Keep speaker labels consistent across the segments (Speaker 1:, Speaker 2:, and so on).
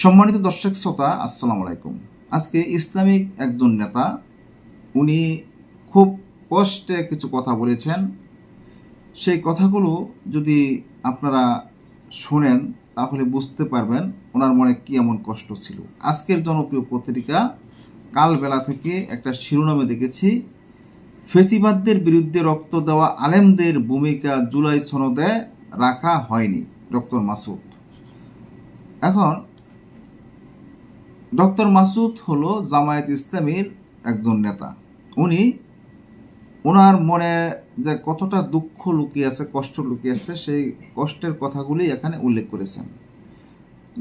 Speaker 1: সম্মানিত দর্শক শ্রোতা, আসসালামু আলাইকুম। আজকে ইসলামিক একজন নেতা, উনি খুব কষ্টে কিছু কথা বলেছেন। সেই কথাগুলো যদি আপনারা শোনেন, তাহলে বুঝতে পারবেন ওনার মনে কি এমন কষ্ট ছিল। আজকের জনপ্রিয় পত্রিকা, কালবেলা থেকে একটা শিরোনামে দেখেছি, ফেসিবাদদের বিরুদ্ধে রক্ত দেওয়া আলেমদের ভূমিকা জুলাই সনদে রাখা হয়নি, ডক্টর মাসুদ। এখন ডক্টর মাসুদ হলো জামায়াত ইসলামীর একজন নেতা। উনি ওনার মনে যে কতটা দুঃখ লুকিয়ে আছে, কষ্ট লুকিয়ে আছে, সেই কষ্টের কথাগুলি এখানে উল্লেখ করেছেন।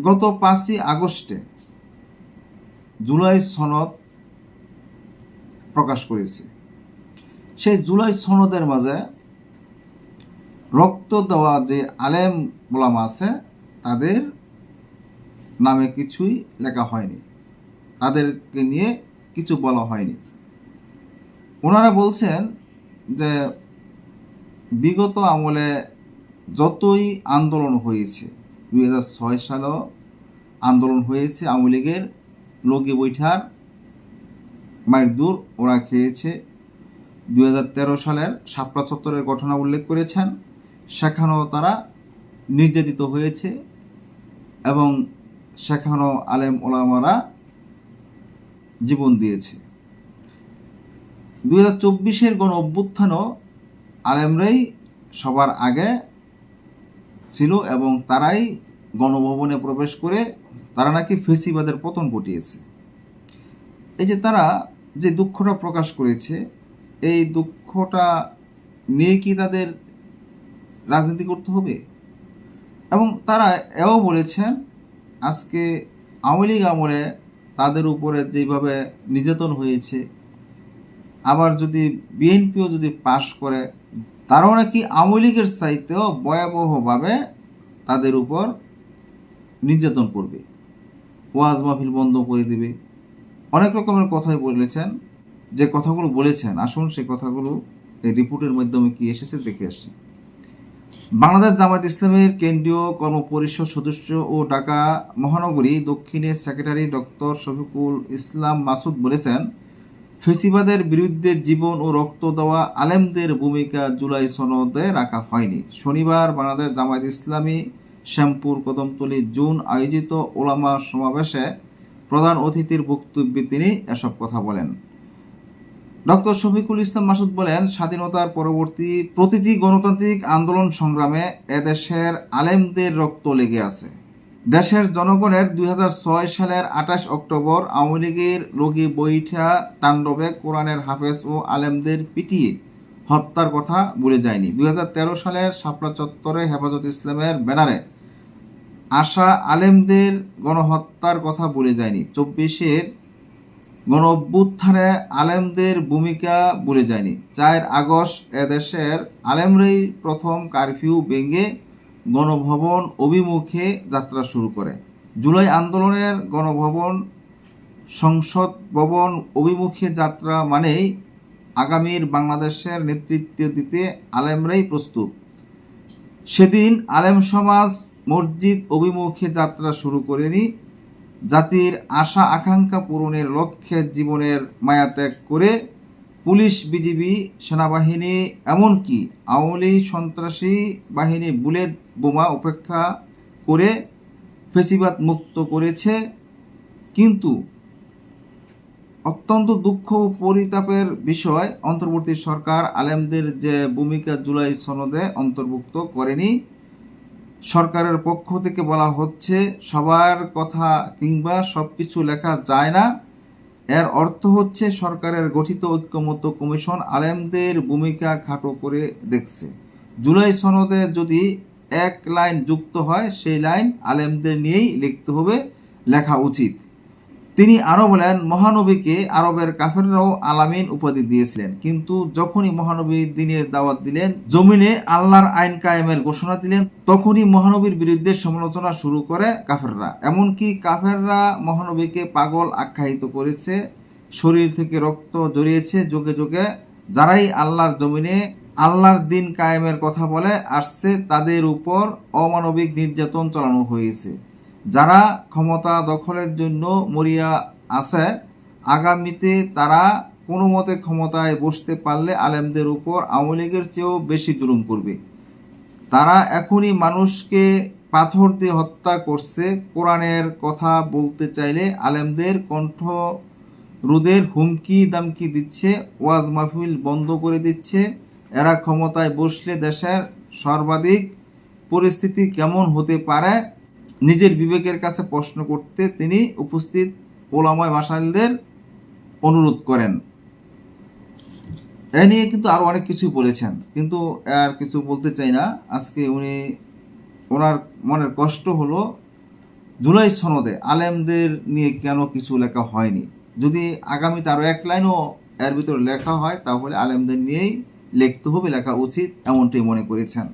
Speaker 1: গত পাঁচই আগস্টে জুলাই সনদ প্রকাশ করেছে। সেই জুলাই সনদের মাঝে রক্ত দেওয়া যে আলেম ওলামা আছে, তাদের নামে কিছুই লেখা হয়নি। তাদেরকে নিয়ে কিছু বলা হয়নি। ওনারা বলছেন যে, বিগত আমলে যতই আন্দোলন হয়েছে, দুই হাজার ছয় সালেও আন্দোলন হয়েছে, আওয়ামী লীগের লগি বৈঠার মায়ের দূর ওরা খেয়েছে। দুই হাজার তেরো সালের শাপলা চত্বরের ঘটনা উল্লেখ করেছেন। সেখানেও তারা নির্যাতিত হয়েছে এবং সেখানেও আলেম ওলামারা জীবন দিয়েছে। দুই হাজার চব্বিশের গণ অভ্যুত্থানও আলেমরাই সবার আগে ছিল এবং তারাই গণভবনে প্রবেশ করে তারা নাকি ফেসিবাদের পতন ঘটিয়েছে। এই যে তারা যে দুঃখটা প্রকাশ করেছে, এই দুঃখটা নিয়ে কি তাদের রাজনীতি করতে হবে? এবং তারা এও বলেছেন আজকে আওয়ামী লীগ আমলে তাদের উপরে যেভাবে নির্যাতন হয়েছে, আবার যদি বিএনপিও যদি পাশ করে, তারাও নাকি আওয়ামী লীগের চাইতেও ভয়াবহভাবে তাদের উপর নির্যাতন করবে। ওয়াজ মাহফিল বন্ধ করে দেবে। অনেক রকমের কথাই বলেছেন, যে কথাগুলো বলেছেন, আসুন সেই কথাগুলো এই রিপোর্টের মাধ্যমে কি এসেছে দেখে আসি। বাংলাদেশ জামায়াত ইসলামের কেন্দ্রীয় কর্মপরিষদ সদস্য ও ঢাকা মহানগরী দক্ষিণের সেক্রেটারি ডক্টর শফিকুল ইসলাম মাসুদ বলেছেন, ফেসিবাদের বিরুদ্ধে জীবন ও রক্ত দেওয়া আলেমদের ভূমিকা জুলাই সনদে রাখা হয়নি। শনিবার বাংলাদেশ জামায়াত ইসলামী শ্যামপুর কদমতলী জুন আয়োজিত ওলামা সমাবেশে প্রধান অতিথির বক্তব্যে তিনি এসব কথা বলেন। ডক্টর শফিকুল ইসলাম মাসুদ বলেন, স্বাধীনতার পরবর্তী প্রতিটি গণতান্ত্রিক আন্দোলন সংগ্রামে এদেশের আলেমদের রক্ত লেগে আছে। দেশের জনগণের দুই হাজার ছয় সালের আঠাশ অক্টোবর আওয়ামী লীগের রোগী বৈঠা তাণ্ডবে কোরআনের হাফেজ ও আলেমদের পিটিয়ে হত্যার কথা ভুলে যায়নি। দুই হাজার তেরো সালের শাপলা চত্বরে হেফাজত ইসলামের ব্যানারে আশা আলেমদের গণহত্যার কথা ভুলে যায়নি। চব্বিশের গণ অভ্যুত্থানে আলেমদের ভূমিকা ভুলে যায়নি। চার আগস্ট এদেশের আলেমরাই প্রথম কারফিউ ভেঙে গণভবন অভিমুখে যাত্রা শুরু করে। জুলাই আন্দোলনের গণভবন সংসদ ভবন অভিমুখে যাত্রা মানেই আগামীর বাংলাদেশের নেতৃত্ব দিতে আলেমরাই প্রস্তুত। সেদিন আলেম সমাজ মসজিদ অভিমুখে যাত্রা শুরু করেনি জাতির আশা আকাঙ্ক্ষা পূরণের লক্ষ্যে জীবনের মায়া ত্যাগ করে পুলিশ, বিজিবি, সেনাবাহিনী, এমনকি আওয়ামী সন্ত্রাসী বাহিনী, বুলেট, বোমা উপেক্ষা করে ফেসিবাদ মুক্ত করেছে। কিন্তু অত্যন্ত দুঃখ ও পরিতাপের বিষয়, অন্তর্বর্তী সরকার আলেমদের যে ভূমিকা জুলাই সনদে অন্তর্ভুক্ত করেনি সরকারের পক্ষ থেকে বলা হচ্ছে, সবার কথা কিংবা সব কিছু লেখা যায় না। এর অর্থ হচ্ছে, সরকারের গঠিত ঐক্যমত্য কমিশন আলেমদের ভূমিকা খাটো করে দেখছে। জুলাই সনদে যদি এক লাইন যুক্ত হয়, সেই লাইন আলেমদের নিয়েই লিখতে হবে, লেখা উচিত। তিনি আরও বলেন, মহানবীকে আরবের কাফেররাও আলামিন উপাধি দিয়েছিলেন। কিন্তু যখনই মহানবী দিনের দাওয়াত দিলেন, জমিনে আল্লাহর আইন কায়েমের ঘোষণা দিলেন, তখনই মহানবীর বিরুদ্ধে সমালোচনা শুরু করে কাফেররা। এমনকি কাফেররা মহানবীকে পাগল আখ্যায়িত করেছে, শরীর থেকে রক্ত জড়িয়েছে যোগে যোগে। যারাই আল্লাহর জমিনে আল্লাহর দিন কায়েমের কথা বলে, আসছে তাদের উপর অমানবিক নির্যাতন চালানো হয়েছে। যারা ক্ষমতা দখলের জন্য মরিয়া আছে, আগামীতে তারা কোনো মতে ক্ষমতায় বসতে পারলে আলেমদের উপর আওয়ামী লীগের চেয়েও বেশি জুলুম করবে। তারা এখনই মানুষকে পাথর দিয়ে হত্যা করছে। কোরআনের কথা বলতে চাইলে আলেমদের কণ্ঠ রোদের হুমকি দামকি দিচ্ছে, ওয়াজ মাহফিল বন্ধ করে দিচ্ছে। এরা ক্ষমতায় বসলে দেশের সর্বাধিক পরিস্থিতি কেমন হতে পারে নিজের বিবেকের কাছে প্রশ্ন করতে তিনি উপস্থিত ওলামায় মাসাইলদের অনুরোধ করেন। এ নিয়ে কিন্তু আরও অনেক কিছু বলেছেন, কিন্তু আর কিছু বলতে চাই না। আজকে উনি, ওনার মনের কষ্ট হলো জুলাই সনদে আলেমদের নিয়ে কেন কিছু লেখা হয়নি। যদি আগামীতে আরও এক লাইনও এর ভিতরে লেখা হয়, তাহলে আলেমদের নিয়েই লিখতে হবে, লেখা উচিত, এমনটাই মনে করেছেন।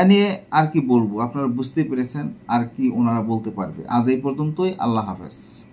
Speaker 1: এ নিয়ে আর কি বলব? আপনারা বুঝতে পেরেছেন আর কি ওনারা বলতে পারবে। আজ এই পর্যন্তই। আল্লাহ হাফেজ।